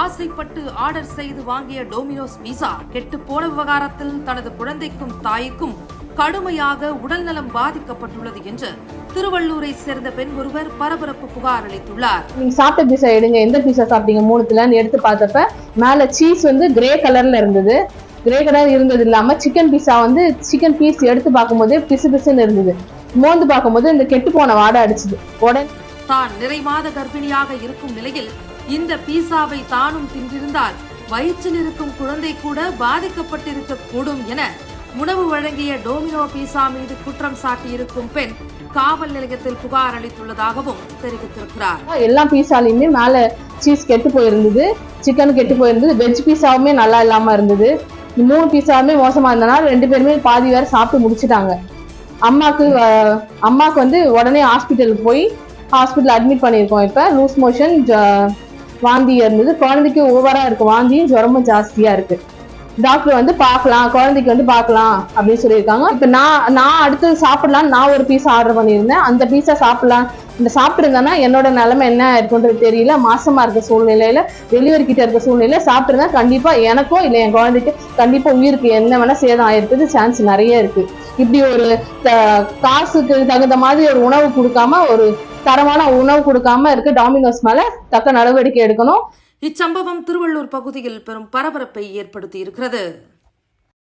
ஆசைப்பட்டு ஆர்டர் செய்து வாங்கிய டோமினோஸ் பீஸா கெட்டு போன விவகாரத்தில் தனது குழந்தைக்கும் தாய்க்கும் கடுமையாக உடல்நலம் பாதிக்கப்பட்டுள்ளது என்று திருவள்ளூரை சேர்ந்த பெண் ஒருவர் பரபரப்பு புகார் அளித்துள்ளார். நீங்க சாப்பிட்ட பீஸா எடுங்க. எந்த பீஸா சாப்பிட்டீங்க? மூணுத்துலன்னு எடுத்து பார்த்தப்ப மேல சீஸ் வந்து கிரே கலர்ல இருந்தது. கிரே கலர் இருந்தது இல்லாம சிக்கன் பீஸா வந்து சிக்கன் பீஸ் எடுத்து பார்க்கும்போதே பிசு பிசுன்னு இருந்தது. மோந்து பார்க்கும்போது இந்த கெட்டு போன வாடை அடிச்சுது. உடனே தான் நிறைமாத கர்ப்பிணியாக இருக்கும் நிலையில் இந்த பீஸாவை தானும் தின்றிருந்தால் வயிற்றில் இருக்கும் குழந்தை கூட பாதிக்கப்பட்டிருக்க கூடும் என உணவு வழங்கிய டோமினோ பீஸா மீது குற்றம் சாட்டியிருக்கும் பெண் காவல் நிலையத்தில் புகார் அளித்துள்ளதாகவும் தெரிவித்திருக்கிறார். எல்லா பீஸாலையுமே மேல சீஸ் கெட்டு போயிருந்தது சிக்கன் கெட்டு போயிருந்தது வெஜ் பீஸாவுமே நல்லா இல்லாம இருந்தது. மூணு பீஸாவுமே மோசமா இருந்தனால ரெண்டு பேருமே பாதி வேற சாப்பிட்டு முடிச்சிட்டாங்க. அம்மாக்கு அம்மாவுக்கு அம்மாக்கு வந்து உடனே ஹாஸ்பிட்டலுக்கு போய் ஹாஸ்பிட்டல் அட்மிட் பண்ணியிருக்கோம் இப்போ. லூஸ் மோஷன் வாந்தி இருந்தது. குழந்தைக்கு ஓவரா இருக்கு. வாந்தியும் ஜுரமும் ஜாஸ்தியா இருக்கு. டாக்டர் வந்து பார்க்கலாம். குழந்தைக்கு வந்து பார்க்கலாம் அப்படின்னு சொல்லியிருக்காங்க. இப்போ நான் நான் அடுத்து சாப்பிடலாம் நான் ஒரு பீஸ் ஆர்டர் பண்ணியிருந்தேன். அந்த பீஸை சாப்பிடலாம். இந்த சாப்பிட்டுருந்தேன்னா என்னோட நிலைமை என்ன இருக்குன்றது தெரியல. மாசமா இருக்க சூழ்நிலையில டெலிவரி கிட்ட இருக்க சூழ்நிலையில சாப்பிட்டுருந்தா கண்டிப்பா எனக்கோ இல்லை என் குழந்தைக்கு கண்டிப்பா உயிருக்கு என்ன வேணா சேதம் ஆயிருக்குது. சான்ஸ் நிறைய இருக்கு. இப்படி ஒரு த- காசுக்கு தகுந்த மாதிரி ஒரு உணவு கொடுக்காம ஒரு தரமான உணவு கொடுக்காம இருக்க டாமினோஸ் மேல தக்க நடவடிக்கை எடுக்கணும். இச்சம்பவம் திருவள்ளூர் பகுதியில் பெரும் பரபரப்பை ஏற்படுத்தி இருக்கிறது.